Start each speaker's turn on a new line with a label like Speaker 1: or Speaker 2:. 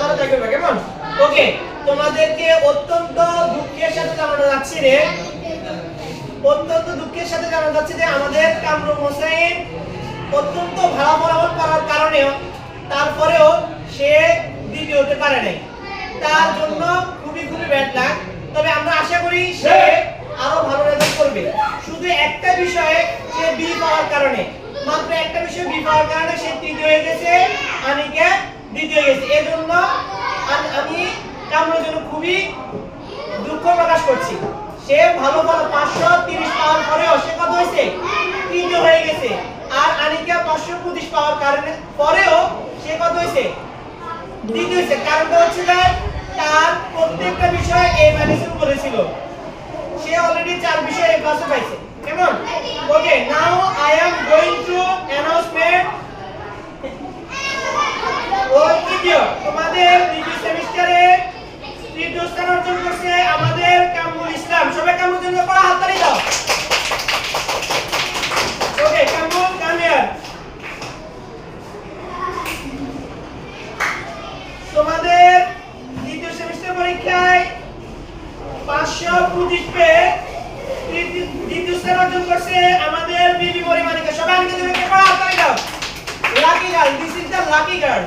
Speaker 1: যা তাই করবে কেমন? ওকে তোমাদেরকে অত্যন্ত দুঃখের সাথে জানানো যাচ্ছে রে। অত্যন্ত দুঃখের সাথে জানানো যাচ্ছে যে আমাদের কামরুল হোসেন অত্যন্ত ভালো ফলাফল করার কারণেও তারপরেও সে দ্বিতীয় হতে পারে নাই। তার জন্য খুবই খুবই ব্যাড লাগ তবে আমরা আশা করি সে আরও ভালো রেজাল্ট করবে। শুধু একটা বিষয়ে সে বি পাওয়ার কারণে। মাত্র একটা বিষয় বি পাওয়ার কারণে সে তৃতীয় হয়ে গেছে। আনিকে দ্বিতীয় গেছে আমি জন্য খুবই দুঃখ প্রকাশ করছি। সে ভালো ভালো পাঁচশো তিরিশ পাওয়ার হয়েছে, তৃতীয় হয়ে গেছে। আর আনিকা পাঁচশো পঁচিশ পাওয়ার কারণে পরেও সে কত হয়েছে তার প্রত্যেকটা সে অলরেডি চার বিষয়ে পাইছে কেমন? Okay now I am going তৃতীয় তোমাদের দ্বিতীয় সেমিস্টারে তৃতীয় স্থান অর্জন করছে আমাদের কামরুল ইসলাম। সবাই কামরুল জন্য পড়া হাততালি দাও। ওকে, কামরুল কাম হিয়ার তোমাদের দ্বিতীয় সেমিস্টার পরীক্ষায় পাঁচশো পঁচিশ পেয়ে দ্বিতীয় স্থান অর্জন করছে আমাদের বিবি পরিমাণিকা। সবাই আমাকে জন্য পড়া হাততালি দাও। Lucky girl this is the lucky girl